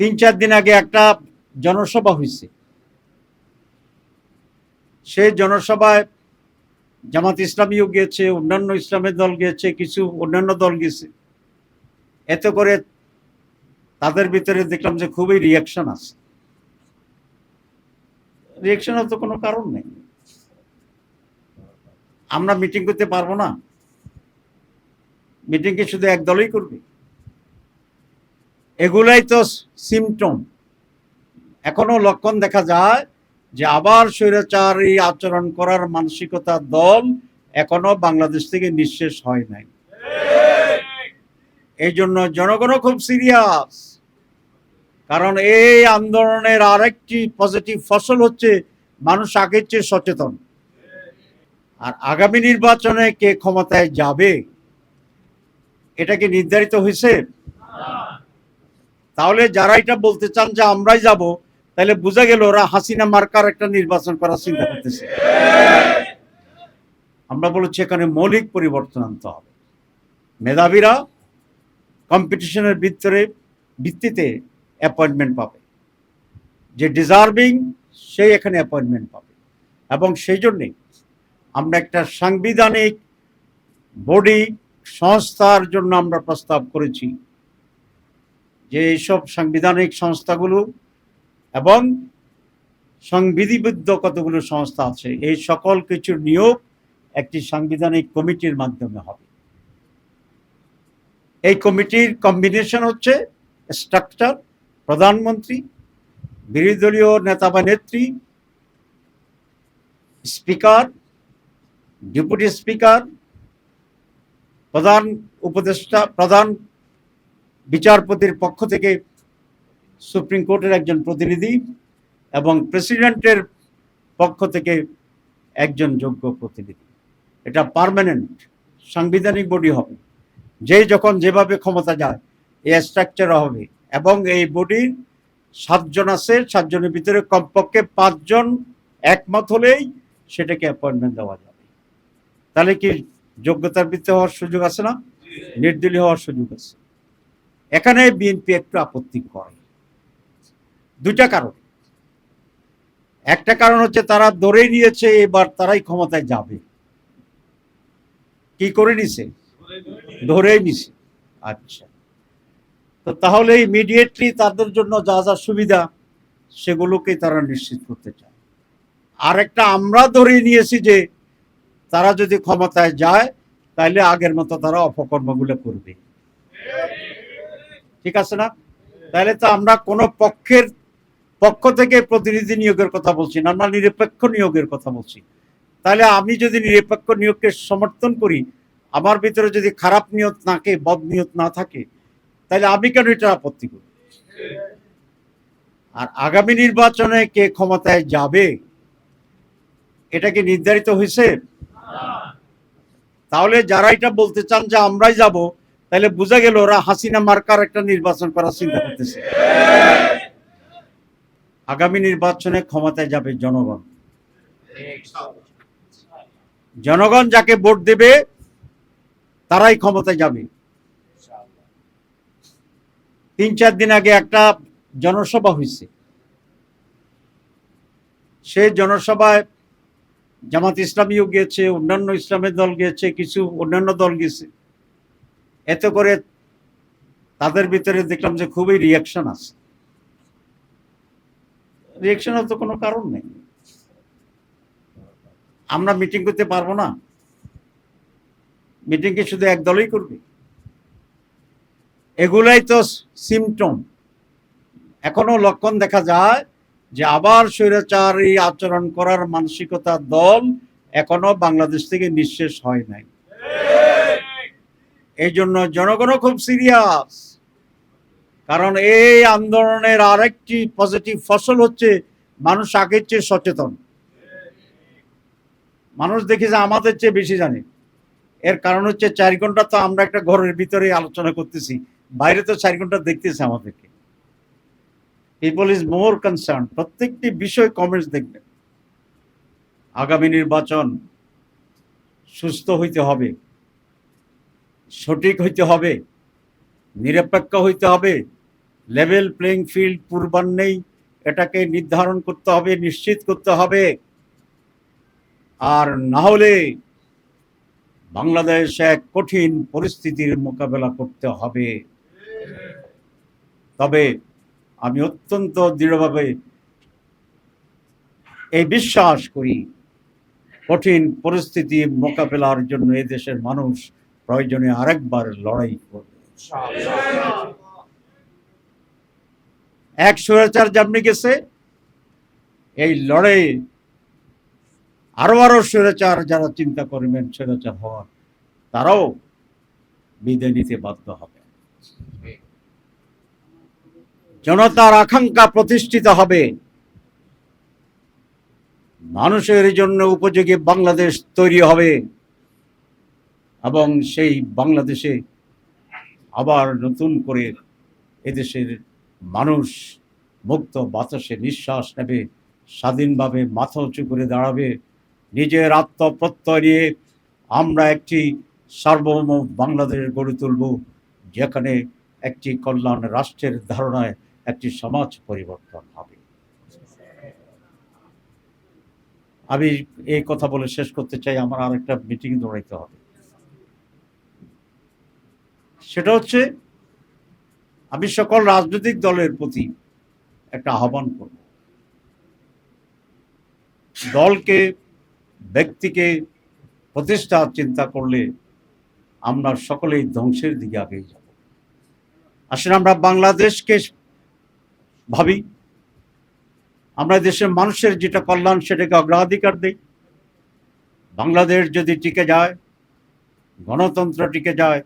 তিন চার দিন আগে একটা জনসভা হয়েছে। সেই জনসভায় জামাত ইসলামীও গিয়েছে, অন্যান্য ইসলামের দল গিয়েছে, কিছু অন্যান্য দল গেছে এতে করে তাদের ভিতরে দেখলাম যে খুবই রিয়াকশন আছে। রিয়াকশনের তো কোনো কারণ নেই। আমরা মিটিং করতে পারব না। মিটিং কি শুধু এক দলই করবে? এগুলাই তো সিমটম এখনও লক্ষণ দেখা যায় যে আবার স্বৈরাচারী আচরণ করার মানসিকতার দল এখনও বাংলাদেশ থেকে নিঃশেষ হয় নাই। এই জন্য জনগণও খুব সিরিয়াস কারণ এই আন্দোলনের আরেকটি পজিটিভ ফসল হচ্ছে মানুষ আগের চেয়ে সচেতন। আর আগামী নির্বাচনে কে ক্ষমতায় যাবে, এটা কি নির্ধারিত হয়েছে? তাহলে যারা এটা বলতে চান যে আমরাই যাব, তাহলে বোঝা গেল ওরা হাসিনা মার্কার একটা নির্বাচন করার চিন্তা করতেছে। আমরা বলেছি এখানে মৌলিক পরিবর্তন আনতে হবে। মেধাবীরা কম্পিটিশনের ভিতরে ভিত্তিতে অ্যাপয়েন্টমেন্ট পাবে। যে ডিজার্ভিং সেই এখানে অ্যাপয়েন্টমেন্ট পাবে। এবং সেই জন্যেই আমরা একটা সাংবিধানিক বডি সংস্থার জন্য আমরা প্রস্তাব করেছি। যে এইসব সাংবিধানিক সংস্থাগুলো এবং সংবিধিবদ্ধ কতগুলো সংস্থা আছে, এই সকল কিছুর নিয়োগ একটি সাংবিধানিক কমিটির মাধ্যমে হবে। এই কমিটির কম্বিনেশন হচ্ছে স্ট্রাকচার প্রধানমন্ত্রী, বিরোধী দলীয় নেতা বা নেত্রী স্পিকার ডেপুটি স্পিকার প্রধান উপদেষ্টা, প্রধান বিচারপতির পক্ষ থেকে সুপ্রিম কোর্টের একজন প্রতিনিধি এবং প্রেসিডেন্টের পক্ষ থেকে একজন যোগ্য প্রতিনিধি। এটা পার্মানেন্ট সাংবিধানিক বডি হবে। যে যখন যেভাবে ক্ষমতা যায় এই স্ট্রাকচার হবে এবং এই বডির সাতজন আছে, সাতজনের ভিতরে কমপক্ষে পাঁচজন একমত হলেই সেটাকে অ্যাপয়েন্টমেন্ট দেওয়া যাবে। তাহলে কি যোগ্যতার ভিত্তিতে হওয়ার সুযোগ আছে না? নির্দলীয় হওয়ার সুযোগ আছে। এখানে বিএনপি একটু আপত্তি করে। দুইটা কারণ। একটা কারণ হচ্ছে তারা ধরেই নিয়েছে, এবার তারাই ক্ষমতায় যাবে। কি করে নিছে? ধরেই নিছে। আচ্ছা। তো তাহলে ইমিডিয়েটলি তাদের জন্য যা যা সুবিধা সেগুলোকে তারা নিশ্চিত করতে চায়। আর একটা আমরা ধরে নিয়েছি যে, তারা যদি ক্ষমতায় যায় তাহলে আগের মতো তারা অপকর্মগুলো করবে। ঠিক আছে না? তাহলে তো আমরা কোনো পক্ষের পক্ষ থেকে প্রতিনিধি নিয়োগের কথা বলছি না, আমরা নিরপেক্ষ নিয়োগের কথা বলছি। তাহলে আমি যদি নিরপেক্ষ নিয়োগকে সমর্থন করি, আমার ভিতরে যদি খারাপ নিয়ত থাকে, বদ নিয়ত না থাকে, তাহলে আমি কেন এটা আপত্তি করি আর আগামী নির্বাচনে কে ক্ষমতায় যাবে, এটা কি নির্ধারিত হয়েছে? তাহলে যারা এটা বলতে চান যে আমরাই যাব তাহলে বোঝা গেল ওরা হাসিনা মার্কার একটা নির্বাচন করার চিন্তা করতেছে। আগামী নির্বাচনে ক্ষমতায় যাবে জনগণ। জনগণ যাকে ভোট দেবে, তারাই ক্ষমতায় যাবে। তিন চার দিন আগে একটা জনসভা হয়েছে। সেই জনসভায় জামাত ইসলামীও গিয়েছে, অন্যান্য ইসলামের দল গিয়েছে, কিছু অন্যান্য দল গেছে এতে করে তাদের ভিতরে দেখলাম যে খুবই রিয়াকশন আছে। রিয়াকশনের তো কোনো কারণ নেই। আমরা মিটিং করতে পারব না। মিটিং কি শুধু এক দলই করবে। এগুলাই তো সিমটম এখনও লক্ষণ দেখা যায় যে আবার স্বৈরাচারী আচরণ করার মানসিকতার দল এখনও বাংলাদেশ থেকে নিঃশেষ হয় নাই। এই জন্য জনগণও খুব সিরিয়াস কারণ এই আন্দোলনের আরেকটি পজিটিভ ফসল হচ্ছে মানুষ আগের চেয়ে সচেতন। মানুষ দেখি যে আমাদের চেয়ে বেশি জানে। এর কারণ হচ্ছে চার ঘণ্টা তো আমরা একটা ঘরের ভিতরে আলোচনা করতেছি, বাইরে তো চার ঘণ্টা দেখতেছে আমাদেরকে। পিপল ইজ মোর কনসার্ন প্রত্যেকটি বিষয় কমেন্টস দেখবেন। আগামী নির্বাচন সুস্থ হইতে হবে। সঠিক হইতে হবে, নিরপেক্ষ হইতে হবে লেভেল প্লেইং ফিল্ড পূর্বান্নেই এটাকে নির্ধারণ করতে হবে, নিশ্চিত করতে হবে। আর না হলে বাংলাদেশ এক কঠিন পরিস্থিতির মোকাবেলা করতে হবে। তবে আমি অত্যন্ত দৃঢ়ভাবে এই বিশ্বাস করি, কঠিন পরিস্থিতি মোকাবেলার জন্য এদেশের মানুষ প্রয়োজনে আরেকবার লড়াই করবে। এক স্বৈরাচার যেমনি গেছে, এই লড়াই আরও আরও স্বৈরাচার যারা চিন্তা করবেন স্বৈরাচার হওয়ার, তারাও বিদায় নিতে বাধ্য হবে। জনতার আকাঙ্ক্ষা প্রতিষ্ঠিত হবে। মানুষের জন্য উপযোগী বাংলাদেশ তৈরি হবে। এবং সেই বাংলাদেশে আবার নতুন করে এদেশের মানুষ মুক্ত বাতাসে নিঃশ্বাস নেবে, স্বাধীনভাবে মাথা উঁচু করে দাঁড়াবে, নিজের আত্মপ্রত্যয় নিয়ে আমরা একটি সার্বভৌম বাংলাদেশ গড়ে তুলব, যেখানে একটি কল্যাণ রাষ্ট্রের ধারণায় একটি সমাজ পরিবর্তন হবে। আমি এই কথা বলে শেষ করতে চাই, আমার আরেকটা মিটিং দৌড়াইতে হবে। সেটা হচ্ছে আমি সকল রাজনৈতিক দলের প্রতি একটা আহ্বান করব। দলকে, ব্যক্তিকে প্রতিষ্ঠা চিন্তা করলে আমরা সকলেই ধ্বংসের দিকে আগেই যাব। আসলে আমরা বাংলাদেশকে ভাবি, আমরা দেশের মানুষের যেটা কল্যাণ সেটাকে অগ্রাধিকার দেই। বাংলাদেশ যদি টিকে যায়, গণতন্ত্র টিকে যায়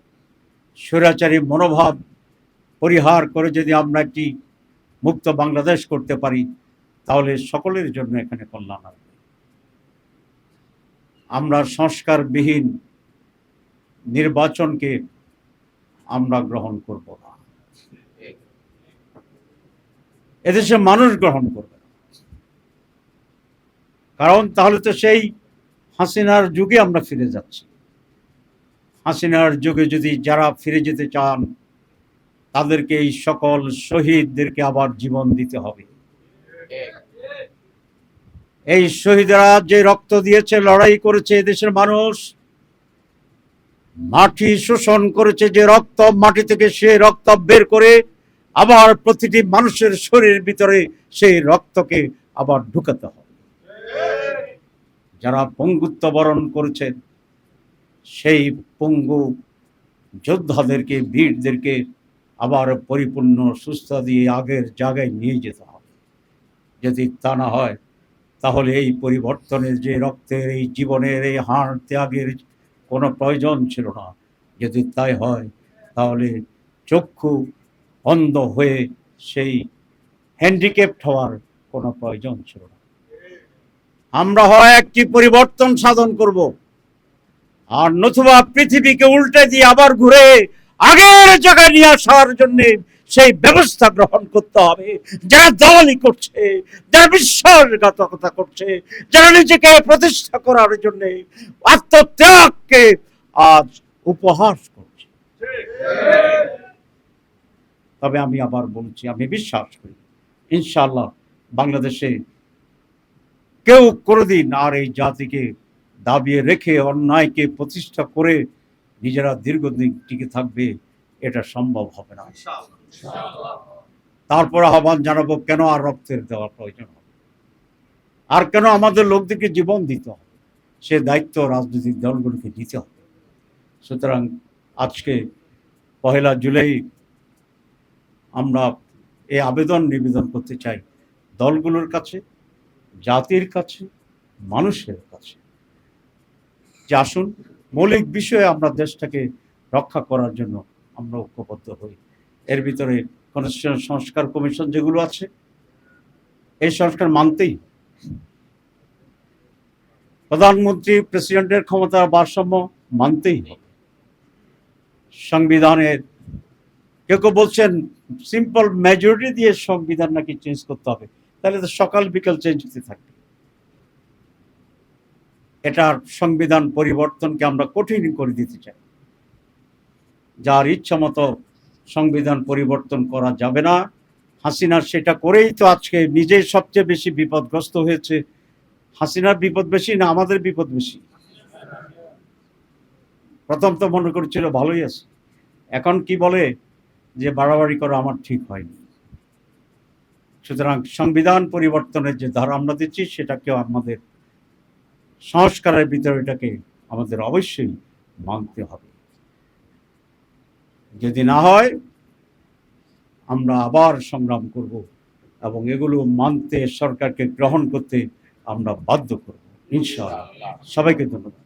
স্বৈরাচারী মনোভাব পরিহার করে যদি আমরা একটি মুক্ত বাংলাদেশ করতে পারি, তাহলে সকলের জন্য এখানে কল্যাণ আসবে। আমরা সংস্কারবিহীন নির্বাচনকে আমরা গ্রহণ করব না। এদেশে মানুষ গ্রহণ করবে কারণ তাহলে তো সেই হাসিনার যুগে আমরা ফিরে যাচ্ছি। হাসিনার যুগে যদি যারা ফিরে যেতে চান, তাদেরকে এই সকল শহীদদেরকে আবার জীবন দিতে হবে। এই শহীদরা যে রক্ত দিয়েছে, লড়াই করেছে দেশের মানুষ, মাটি শোষণ করেছে যে রক্ত, মাটি থেকে সে রক্ত বের করে আবার প্রতিটি মানুষের শরীরের ভিতরে সেই রক্তকে আবার ঢুকাতে হবে। যারা পঙ্গুত্ব বরণ করেছেন সেই পঙ্গু যোদ্ধাদেরকে, বীরদেরকে আবার পরিপূর্ণ সুস্থ দিয়ে আগের জায়গায় নিয়ে যেতে হবে। যদি তা না হয়, তাহলে এই পরিবর্তনের যে রক্তের, এই জীবনের, এই হাড় ত্যাগের কোনো প্রয়োজন ছিল না। যদি তাই হয়, তাহলে চক্ষু অন্ধ হয়ে সেই হ্যান্ডিক্যাপ্ট হওয়ার কোনো প্রয়োজন ছিল না। আমরা হয় একটি পরিবর্তন সাধন করব। আর নতুবা পৃথিবীকে উল্টে দিয়ে আবার ঘুরে আগের জায়গায় নিয়ে আসার জন্য সেই ব্যবস্থা গ্রহণ করতে হবে। যারা দলই করছে, যারা বিশ্বাসঘাতকতা করছে, যারা নিজেকে প্রতিষ্ঠা করার জন্য আত্মত্যাগকে আজ উপহাস করছে। তবে আমি আবার বলছি, আমি বিশ্বাস করি ইনশাল্লাহ বাংলাদেশে কেউ কোনোদিন আর এই জাতিকে দাবিয়ে রেখে অন্যায়কে প্রতিষ্ঠা করে নিজেরা দীর্ঘদিন টিকে থাকবে, এটা সম্ভব হবে না। তারপর আহ্বান জানাব, কেন আর রক্তের দেওয়ার প্রয়োজন হবে? আর কেন আমাদের লোকদেরকে জীবন দিতে হবে? সে দায়িত্ব রাজনৈতিক দলগুলোকে দিতে হবে। সুতরাং আজকে পহেলা জুলাই আমরা এই আবেদন নিবেদন করতে চাই দলগুলোর কাছে, জাতির কাছে, মানুষের কাছে। যে আসুন, মৌলিক বিষয়ে আমরা দেশটাকে রক্ষা করার জন্য আমরা ঐক্যবদ্ধ হই। এর ভিতরে কনস্টিটিউশন সংস্কার কমিশন যেগুলো আছে, এই সংস্কার মানতেই প্রধানমন্ত্রী প্রেসিডেন্টের ক্ষমতার ভারসাম্য মানতেই হবে। সংবিধানের, কেউ কেউ বলছেন সিম্পল মেজরিটি দিয়ে সংবিধান নাকি চেঞ্জ করতে হবে। তাহলে তো সকাল বিকাল চেঞ্জ হতে থাকবে। এটার সংবিধান পরিবর্তনকে আমরা কঠিন করে দিতে চাই। যার ইচ্ছা মতো সংবিধান পরিবর্তন করা যাবে না। হাসিনা সেটা করেই তো আজকে নিজেই সবচেয়ে বেশি বিপদগ্রস্ত হয়েছে। হাসিনার বিপদ বেশি না আমাদের বিপদ বেশি? প্রথম তো মনে করছিল ভালোই আছে। এখন কি বলে যে বাড়াবাড়ি করা আমার ঠিক হয়নি। সুতরাং সংবিধান পরিবর্তনের যে ধারা আমরা দিচ্ছি সেটাকেও আমাদের সংস্কারের ভিতরে এটাকে আমাদের অবশ্যই মানতে হবে। যদি না হয়, আমরা আবার সংগ্রাম করব এবং এগুলো মানতে, সরকারকে গ্রহণ করতে আমরা বাধ্য করব। ইনশাআল্লাহ। সবাইকে ধন্যবাদ।